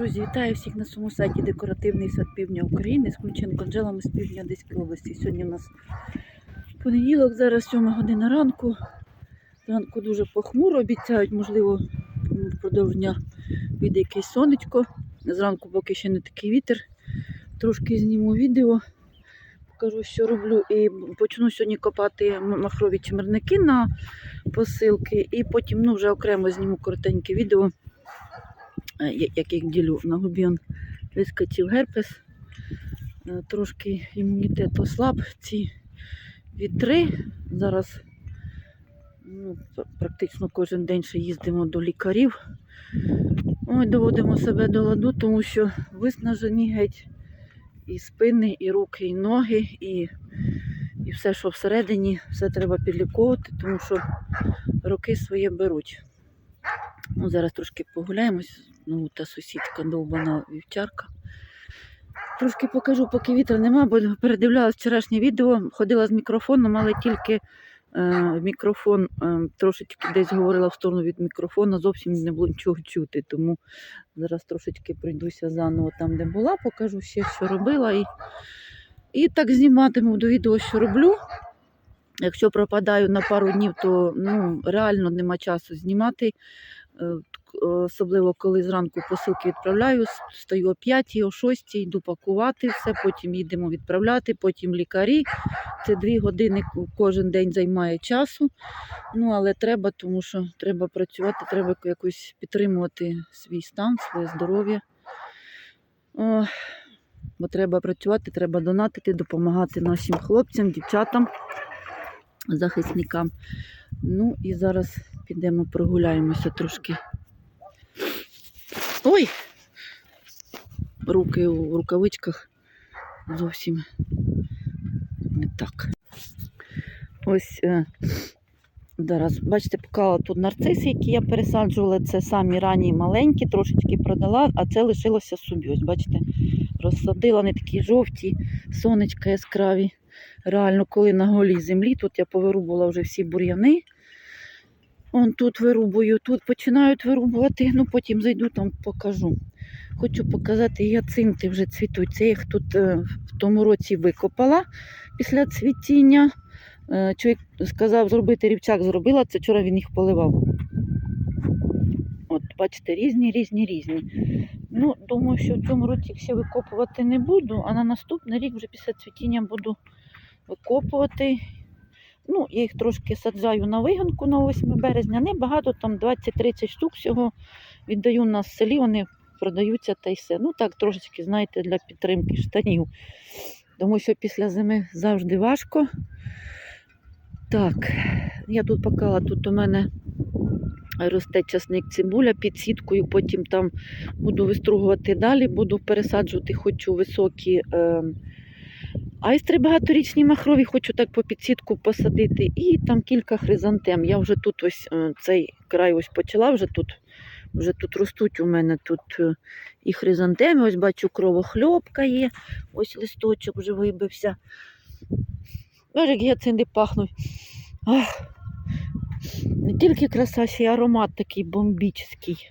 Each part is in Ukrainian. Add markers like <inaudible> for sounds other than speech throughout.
Друзі, вітаю всіх на своєму сайті Декоративний сад Півдня України з Ключенко Анджелами з півдня Одеської області. Сьогодні у нас понеділок, зараз 7 година ранку. Зранку дуже похмуро, обіцяють, можливо, впродовж дня вийде якесь сонечко. Зранку поки ще не такий вітер. Трошки зніму відео, покажу, що роблю. І почну сьогодні копати махрові чимерники на посилки, і потім ну, вже окремо зніму коротеньке відео е, я- як їх ділю. На губі он вискочив герпес. Е, Трошки імунітет ослаб. Ці вітри. Зараз ну, практично кожен день ще їздимо до лікарів. Ой, доводимо себе до ладу, тому що виснажені геть і спини, і руки, і ноги, і, і все, що всередині, все треба підліковувати, тому що роки своє беруть. Ну, зараз трошки погуляємось. Ну, та сусідка довбана вівчарка. Трошки покажу, поки вітра нема, бо передивлялась вчорашнє відео, ходила з мікрофоном, але тільки е, мікрофон е, трошечки десь говорила в сторону від мікрофона, зовсім не було нічого чути. Тому зараз трошечки прийдуся заново там, де була, покажу ще, що робила. І, і так зніматиму до відео, що роблю. Якщо пропадаю на пару днів, то ну, реально нема часу знімати. Е, т- Особливо, коли зранку посилки відправляю, с- встаю о 5, о 6, йду пакувати все, потім їдемо відправляти, потім лікарі. Це дві години кожен день займає часу. Ну, але треба, тому що треба працювати, треба якось підтримувати свій стан, своє здоров'я. Бо треба працювати, треба донатити, допомагати нашим хлопцям, дівчатам, захисникам. Ну і зараз підемо прогуляємося трошки. Ой! Руки у рукавичках зовсім не так. Ось е, зараз, бачите, покала тут нарциси, які я пересаджувала. Це самі ранні маленькі, трошечки продала, а це лишилося собі. Ось, бачите, розсадила, вони такі жовті, сонечка яскраві. Реально, коли на голій землі, тут я повирубувала вже всі бур'яни. Он тут вирубую, тут починають вирубувати, ну потім зайду там покажу. Хочу показати гіацинти вже цвітуть. Це їх тут е, в тому році викопала після цвітіння. Е, Чоловік сказав зробити рівчак, зробила, це вчора він їх поливав. От, бачите, різні, різні, різні. Ну, думаю, що в цьому році їх ще викопувати не буду, а на наступний рік вже після цвітіння буду викопувати. Ну, я їх трошки саджаю на виганку на 8 березня. Небагато, там 20-30 штук всього віддаю на селі, вони продаються та й все. Ну так, трошечки, знаєте, для підтримки штанів. Тому що після зими завжди важко. Так, я тут покала, тут у мене росте часник цибуля під сіткою, потім там буду вистругувати далі, буду пересаджувати, хочу високі. Е, Айстри багаторічні махрові, хочу так по підсітку посадити. І там кілька хризантем. Я вже тут ось е, цей край ось почала, вже тут, вже тут ростуть у мене тут е, і хризантеми. Ось бачу, кровохльопка є. Ось листочок вже вибився. Боже, як гіацинти пахнуть. Ах, не тільки краса, ще й аромат такий бомбічний.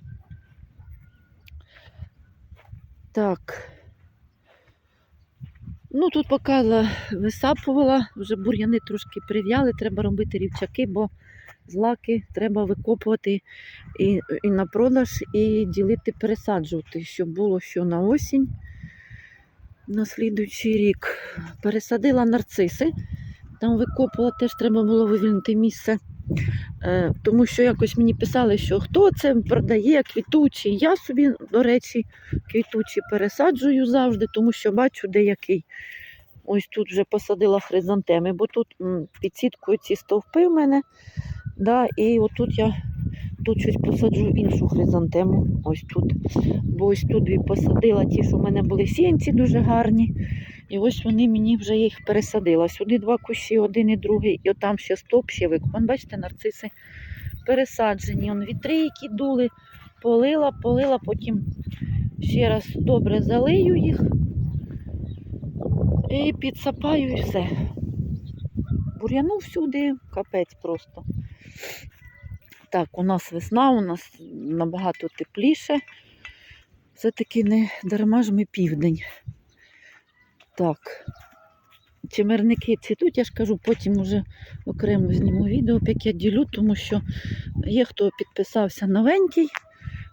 Так. Ну, тут поки висапувала, вже бур'яни трошки прив'яли, треба робити рівчаки, бо злаки треба викопувати і, і на продаж, і ділити, пересаджувати, щоб було що на осінь, на слідуючий рік. Пересадила нарциси, там викопувала, теж треба було вивільнити місце. Е, тому що якось мені писали, що хто це продає квітучі. Я собі, до речі, квітучі пересаджую завжди, тому що бачу деякий. Ось тут вже посадила хризантеми, бо тут під сіткою ці стовпи в мене. Да, і отут я тут щось посаджу іншу хризантему. Ось тут. Бо ось тут дві посадила ті, що в мене були сінці дуже гарні. І ось вони мені вже їх пересадила. Сюди два кущі, один і другий, і отам ще стовп ще викуп. Вон, бачите, нарциси пересаджені. Он вітри, які дули, полила, полила, потім ще раз добре залию їх і підсапаю і все. Бур'яну всюди, капець просто. Так, у нас весна, у нас набагато тепліше. Все-таки не дарма ж ми південь. Так. Чимерники цвітуть, я ж кажу, потім вже окремо зніму відео, як я ділю, тому що є хто підписався новенький,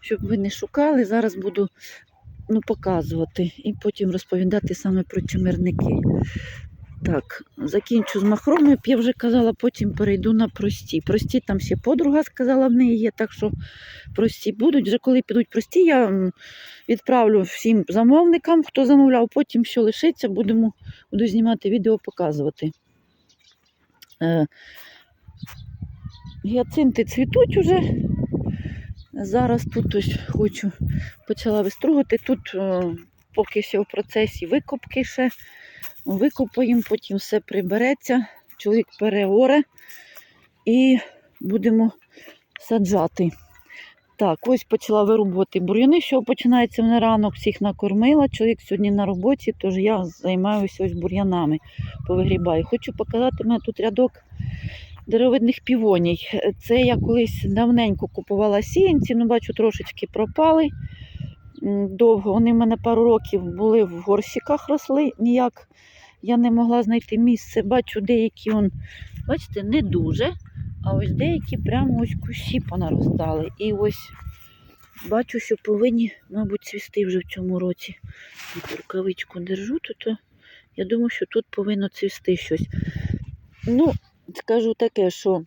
щоб ви не шукали. Зараз буду ну, показувати і потім розповідати саме про чимерники. Так, закінчу з махромою, як я вже казала, потім перейду на прості. Прості там ще подруга сказала, в неї є, так що прості будуть. Вже коли підуть прості, я відправлю всім замовникам, хто замовляв, потім що лишиться, будемо, буду знімати відео, показувати. Е, гіацинти цвітуть уже. Зараз тут ось хочу почала вистругати. Тут е, поки ще в процесі викопки ще. Викопаємо, потім все прибереться, чоловік переоре і будемо саджати. Так, ось почала вирубувати бур'яни, що починається на ранок, всіх накормила. Чоловік сьогодні на роботі, тож я займаюся ось бур'янами, повигрібаю. Хочу показати, у мене тут рядок деревидних півоній. Це я колись давненько купувала сіянці, ну бачу, трошечки пропали. Довго вони в мене пару років були в горщиках росли, ніяк я не могла знайти місце. Бачу, деякі, он, бачите, не дуже, а ось деякі прямо ось кущі понаростали. І ось бачу, що повинні, мабуть, цвісти вже в цьому році. Тут рукавичку держу, то я думаю, що тут повинно цвісти щось. Ну, скажу таке, що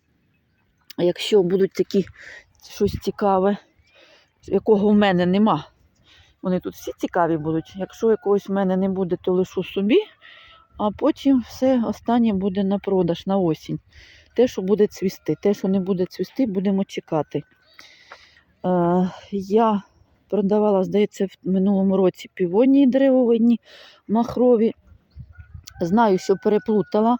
якщо будуть такі щось цікаве, якого в мене нема. Вони тут всі цікаві будуть. Якщо якогось в мене не буде, то лишу собі, а потім все останнє буде на продаж на осінь. Те, що буде цвісти. Те, що не буде цвісти, будемо чекати. Е, я продавала, здається, в минулому році півонії деревовидні махрові. Знаю, що переплутала.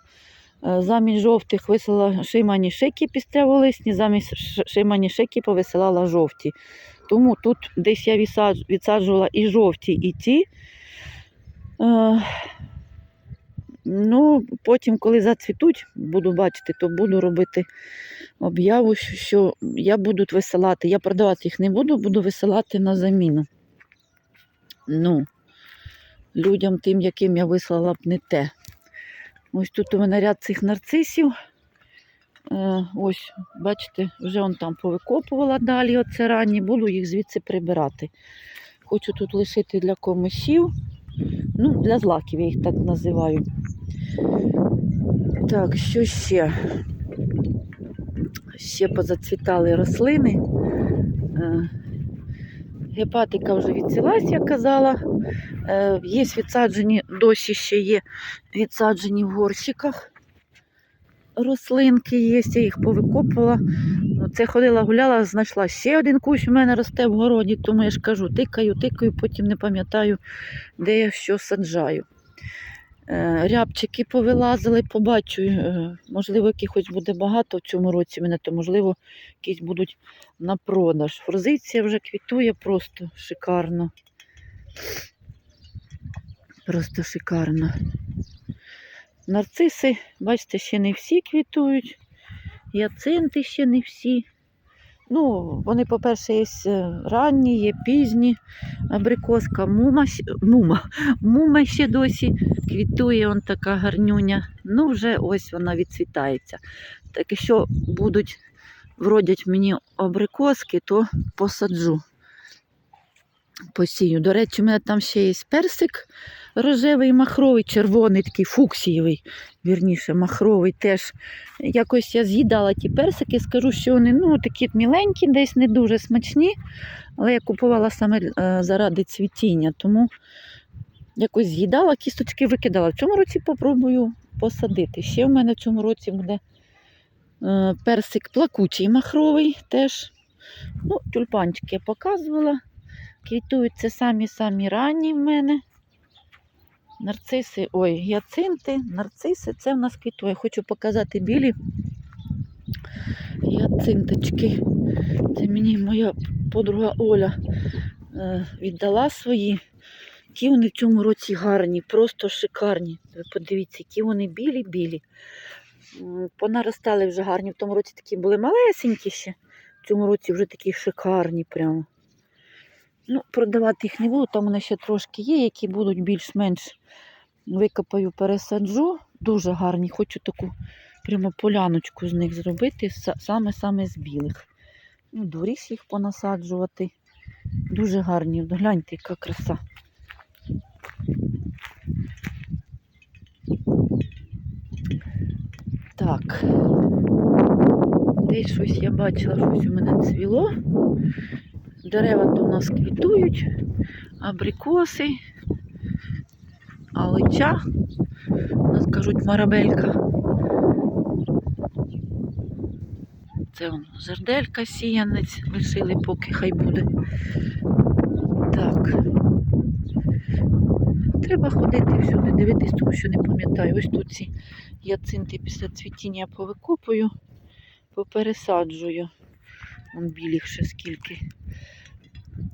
Е, Замість жовтих висила шеймані шеки пістряволисні, замість шеймані шеки повисилала жовті. Тому тут десь я відсаджувала і жовті, і ті. Е, ну, потім, коли зацвітуть, буду бачити, то буду робити об'яву, що- я буду висилати. Я продавати їх не буду, буду висилати на заміну. Ну, людям тим, яким я вислала б не те. Ось тут у мене ряд цих нарцисів. Е, ось, бачите, вже он там повикопувала далі, оце ранні, буду їх звідси прибирати. Хочу тут лишити для комишів, ну, для злаків я їх так називаю. Так, що ще? Ще позацвітали рослини. Е, Гепатика вже відцілась, я казала. Е, Є відсаджені, досі ще є відсаджені в горщиках. Рослинки є, я їх повикопувала. Ну, Це ходила, гуляла, знайшла ще один кущ у мене росте в городі, тому я ж кажу, тикаю, тикаю, потім не пам'ятаю, де я що саджаю. Е, Рябчики повилазили, побачу, е, можливо, якихось буде багато в цьому році мене, то можливо, якісь будуть на продаж. Форзиція вже квітує просто шикарно. Просто шикарно. Нарциси, бачите, ще не всі квітують. Яцинти ще не всі. Ну, вони, по-перше, є е, ранні, є пізні. Абрикоска, мума, мума, мума ще досі квітує, он така гарнюня. Ну, вже ось вона відцвітається. Так якщо будуть, вродять мені абрикоски, то посаджу. Посію. До речі, у мене там ще є персик рожевий, махровий, червоний, такий фуксієвий, вірніше, махровий теж. Якось я з'їдала ті персики, скажу, що вони ну, такі міленькі, десь не дуже смачні, але я купувала саме е, заради цвітіння, тому якось з'їдала, кісточки викидала. В цьому році попробую посадити. Ще в мене в цьому році буде е, персик плакучий махровий теж. Ну, тюльпанчики я показувала. Квітують це самі-самі ранні в мене. Нарциси, ой, гіацинти, нарциси, це в нас квітує. Хочу показати білі гіацинточки. Це мені моя подруга Оля е, віддала свої. Які вони в цьому році гарні, просто шикарні. Ви подивіться, які вони білі-білі. Понаростали вже гарні. В тому році такі були малесенькі ще. В цьому році вже такі шикарні прямо. Ну, продавати їх не буду, там мене ще трошки є, які будуть більш-менш викопаю, пересаджу. Дуже гарні. Хочу таку прямо поляночку з них зробити, саме-саме з білих. Ну, дворіс їх понасаджувати. Дуже гарні. Гляньте, яка краса. Так. Десь щось я бачила, щось у мене цвіло. Дерева то у нас квітують, абрикоси, алича, у нас кажуть марабелька. Це он жерделька сіянець, лишили, поки хай буде. Так. Треба ходити всюди, дивитись, тому що не пам'ятаю. Ось тут ці яцинти після цвітіння повикопую, попересаджую. Вон білих ще скільки.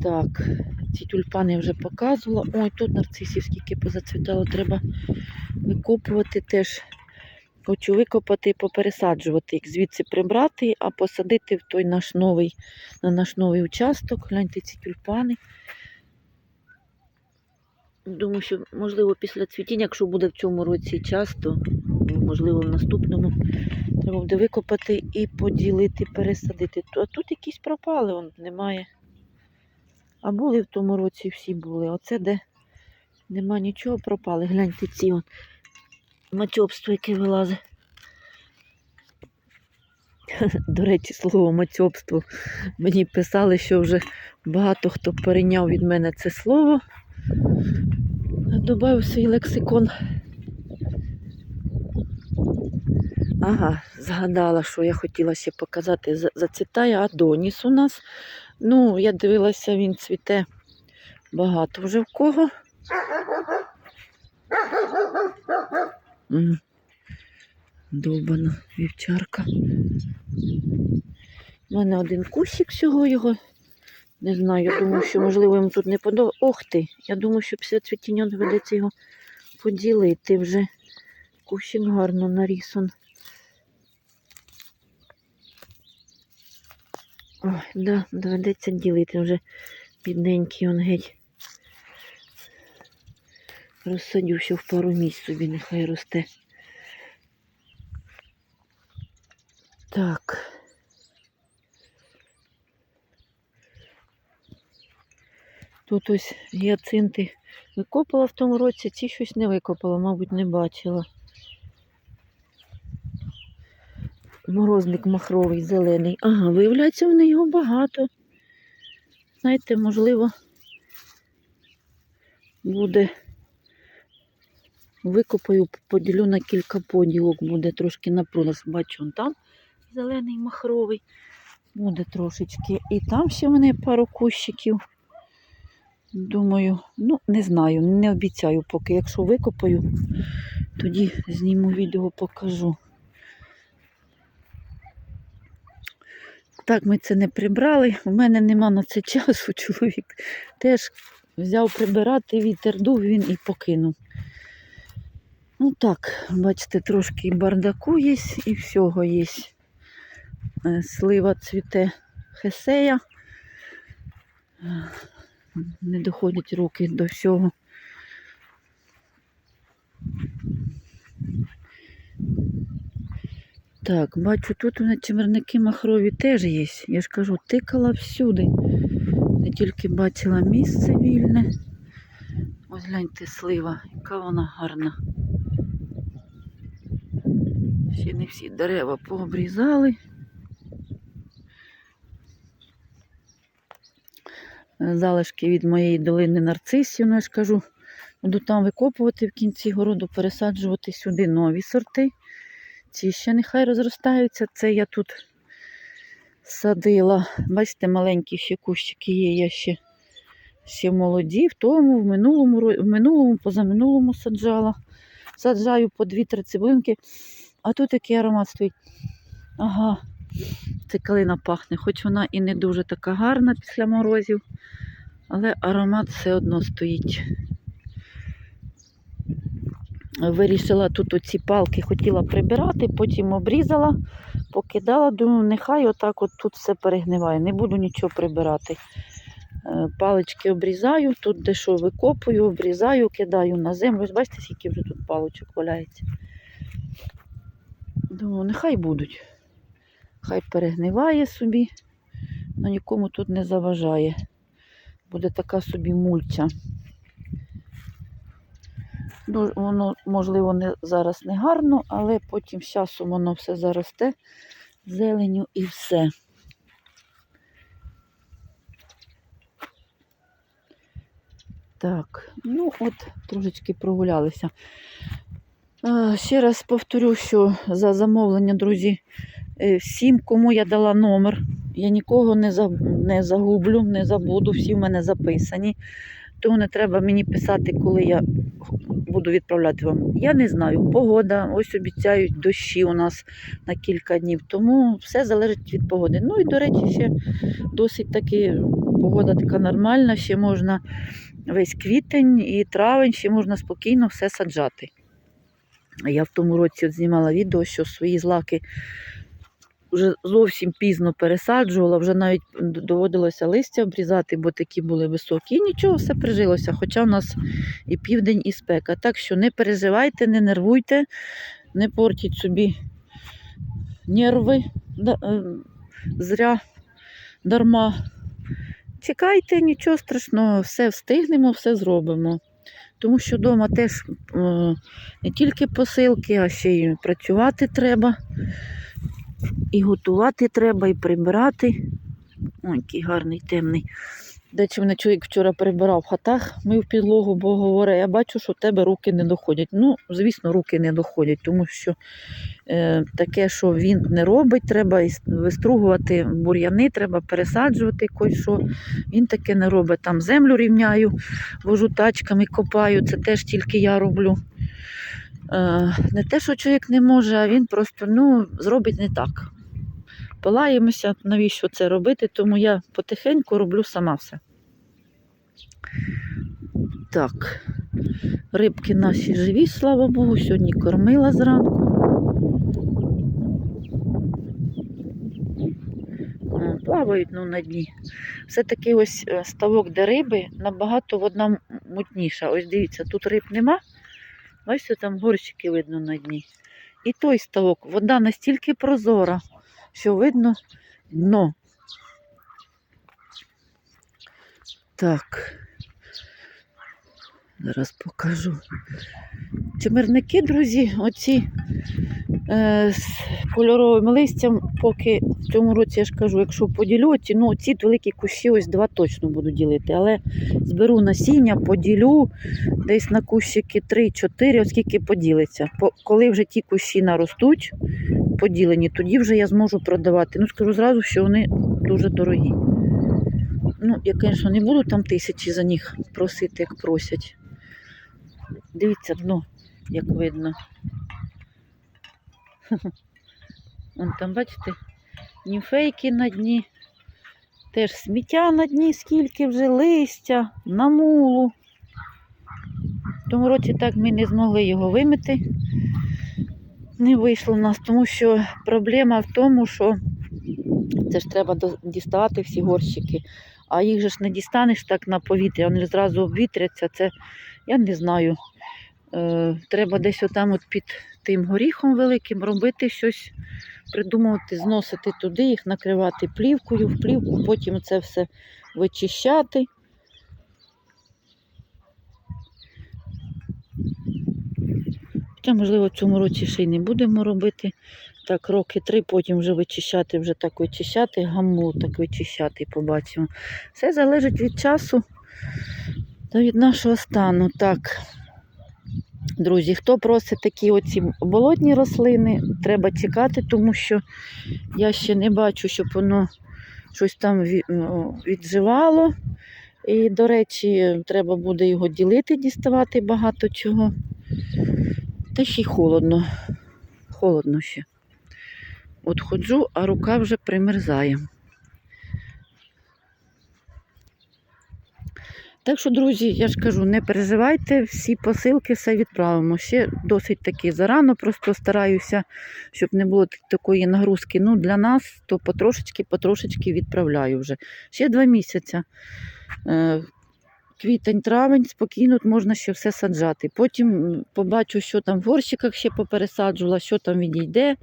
Так, ці тюльпани я вже показувала. Ой, тут нарцисів скільки позацвітало, треба викопувати теж. Хочу викопати і попересаджувати їх, звідси прибрати, а посадити в той наш новий, на наш новий участок. Гляньте ці тюльпани. Думаю, що можливо після цвітіння, якщо буде в цьому році часто, можливо, в наступному, треба буде викопати і поділити, пересадити. А тут якісь пропали, он немає. А були в тому році всі були. Оце де нема нічого, пропали. Гляньте ці он. Матьобство, яке вилазить. <laughs> До речі, слово матьобство. Мені писали, що вже багато хто перейняв від мене це слово. Добавив свій лексикон. Ага, згадала, що я хотіла ще показати. За- Зацвітає Адоніс у нас. Ну, я дивилася, він цвіте багато вже в кого. Довбана вівчарка. У мене один кущик всього його. Не знаю, я думаю, що можливо йому тут не подобається. Ох ти! Я думаю, що після цвітіння доведеться його поділити вже. Кущик гарно нарісон. Ой, да, доведеться ділити вже бідненький он геть. Розсадю ще в пару місць собі, нехай росте. Так. Тут ось гіацинти викопала в тому році, ці щось не викопала, мабуть, не бачила. Морозник махровий, зелений. Ага, виявляється, в неї його багато. Знаєте, можливо, буде викопаю, поділю на кілька поділок, буде трошки на. Бачу, он там зелений махровий. Буде трошечки. І там ще в мене пару кущиків. Думаю, ну, не знаю, не обіцяю поки. Якщо викопаю, тоді зніму відео, покажу. Так, ми це не прибрали. У мене нема на це часу. <laughs> Чоловік теж взяв прибирати, вітер дув, він і покинув. Ну так, бачите, трошки бардаку є, і всього є. Е, Слива цвіте хесея. Не доходять руки до всього. Так, бачу, тут у мене чимерники махрові теж є. Я ж кажу, тикала всюди. Не тільки бачила місце вільне. Ось гляньте слива, яка вона гарна. Ще не всі дерева пообрізали. Залишки від моєї долини нарцисів, ну я ж кажу, буду там викопувати в кінці городу, пересаджувати сюди нові сорти. Ці ще нехай розростаються. Це я тут садила. Бачите, маленькі ще кущики є, я ще, ще молоді. В тому, в минулому, в минулому, позаминулому саджала. Саджаю по 2-3 цибулинки. А тут який аромат стоїть. Ага, це калина пахне, хоч вона і не дуже така гарна після морозів, але аромат все одно стоїть. Вирішила тут оці палки, хотіла прибирати, потім обрізала, покидала, думаю, нехай отак от тут все перегниває. Не буду нічого прибирати. Е, Палички обрізаю, тут де що викопую, обрізаю, кидаю на землю. Бачите, скільки вже тут паличок валяється. Думаю, нехай будуть. Хай перегниває собі, але нікому тут не заважає. Буде така собі мульча. Воно, можливо, не, зараз не гарно, але потім з часом воно все заросте зеленю і все. Так, ну от трошечки прогулялися. Ще раз повторю, що за замовлення, друзі, е, всім, кому я дала номер, я нікого не загублю, не забуду, всі в мене записані. Тому не треба мені писати, коли я буду відправляти вам. Я не знаю, погода, ось обіцяють дощі у нас на кілька днів, тому все залежить від погоди. Ну і, до речі, ще досить таки погода така нормальна, ще можна весь квітень і травень, ще можна спокійно все саджати. Я в тому році от знімала відео, що свої злаки вже зовсім пізно пересаджувала, вже навіть доводилося листя обрізати, бо такі були високі. І нічого, все прижилося, хоча в нас і південь, і спека. Так що не переживайте, не нервуйте, не портіть собі нерви е, зря, дарма. Чекайте, нічого страшного, все встигнемо, все зробимо. Тому що вдома теж е, не тільки посилки, а ще й працювати треба. І готувати треба, і прибирати. Ой, який гарний темний. Де чи мене чоловік вчора прибирав в хатах, мив підлогу, бо говорить, я бачу, що в тебе руки не доходять. Ну, звісно, руки не доходять, тому що е, таке, що він не робить, треба вистругувати бур'яни, треба пересаджувати кось що. Він таке не робить. Там землю рівняю, вожу тачками, копаю, це теж тільки я роблю. Е, не те, що чоловік не може, а він просто ну, зробить не так. Пилаємося, навіщо це робити, тому я потихеньку роблю сама все. Так, рибки наші живі, слава Богу, сьогодні кормила зранку. Плавають ну, на дні. Все-таки ось е, ставок, де риби, набагато вода мутніша. Ось дивіться, тут риб нема. Бачите, там горщики видно на дні. І той ставок, вода настільки прозора, що видно дно. Так. Зараз покажу. Чимирники, друзі, оці е, з кольоровим листям, поки в цьому році я ж кажу, якщо поділю, оці, ну ці великі кущі, ось два точно буду ділити. Але зберу насіння, поділю десь на кущики 3-4, оскільки поділиться. По, коли вже ті кущі наростуть, поділені, тоді вже я зможу продавати. Ну, скажу зразу, що вони дуже дорогі. Ну, я, звісно, не буду там тисячі за них просити, як просять. Дивіться дно, як видно. <laughs> Вон там, бачите, німфейки на дні. Теж сміття на дні, скільки вже листя, намулу. В тому році так ми не змогли його вимити. Не вийшло в нас, тому що проблема в тому, що це ж треба діставати всі горщики, а їх же ж не дістанеш так на повітря, вони зразу обвітряться. Це я не знаю. Е, треба десь отам от під тим горіхом великим робити щось, придумувати, зносити туди, їх накривати плівкою, в плівку, потім це все вичищати. Хоча, можливо, в цьому році ще й не будемо робити. Так, роки три, потім вже вичищати, вже так вичищати, гамму так вичищати побачимо. Все залежить від часу та від нашого стану. Так. Друзі, хто просить такі оці болотні рослини, треба чекати, тому що я ще не бачу, щоб воно щось там ну, відживало. І, до речі, треба буде його ділити, діставати багато чого. Та ще й холодно. Холодно ще. От ходжу, а рука вже примерзає. Так що, друзі, я ж кажу, не переживайте, всі посилки все відправимо. Ще досить таки зарано, просто стараюся, щоб не було такої нагрузки. Ну, для нас то потрошечки, потрошечки відправляю вже. Ще два місяці. е, квітень-травень, спокійно можна ще все саджати. Потім побачу, що там в горщиках ще попересаджувала, що там відійде.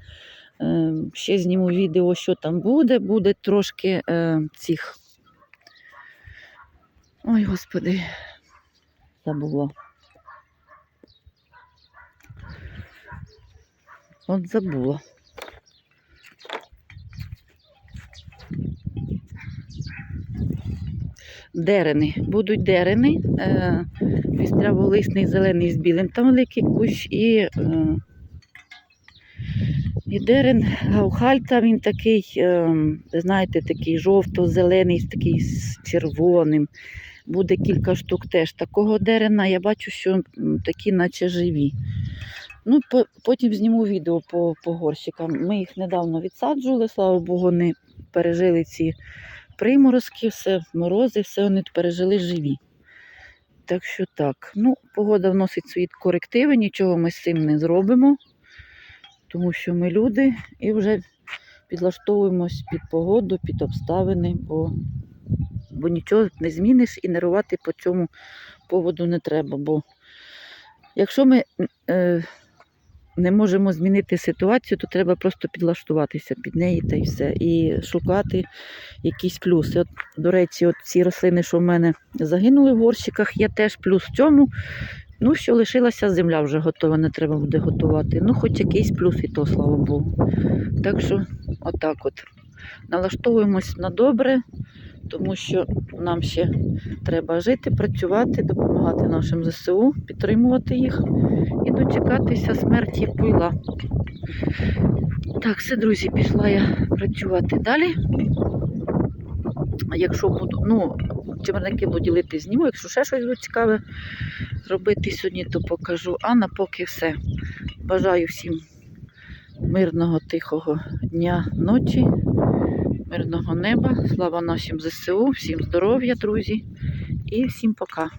Е, Ще зніму відео, що там буде. Буде трошки е, цих. Ой, господи, забула. От забула. Дерени. Будуть дерени. Е, пістряволисний зелений з білим. Там великий кущ і, е, і дерен гаухальта, він такий, е, знаєте, такий жовто-зелений, такий з червоним. Буде кілька штук теж такого дерена. Я бачу, що такі, наче живі. Ну, потім зніму відео по, по горщикам. Ми їх недавно відсаджували, слава Богу, вони пережили ці приморозки, все, морози, все вони пережили живі. Так що так. Ну, погода вносить свої корективи, нічого ми з цим не зробимо, тому що ми люди і вже підлаштовуємось під погоду, під обставини, бо, бо нічого не зміниш і нервувати по цьому поводу не треба. Бо якщо ми е, не можемо змінити ситуацію, то треба просто підлаштуватися під неї та й все. І шукати якісь плюси. От, до речі, от ці рослини, що в мене загинули в горщиках, є теж плюс в цьому. Ну, що лишилася земля вже готова, не треба буде готувати. Ну, хоч якийсь плюс і то, слава Богу. Так що, отак от. Налаштовуємось на добре, тому що нам ще треба жити, працювати, допомагати нашим ЗСУ, підтримувати їх і дочекатися смерті пила. Так, все, друзі, пішла я працювати далі. Якщо буду, ну, чимерники буду ділити зніму, якщо ще щось буде цікаве робити сьогодні, то покажу. А на поки все. Бажаю всім мирного, тихого дня, ночі, мирного неба. Слава нашим ЗСУ, всім здоров'я, друзі, і всім пока.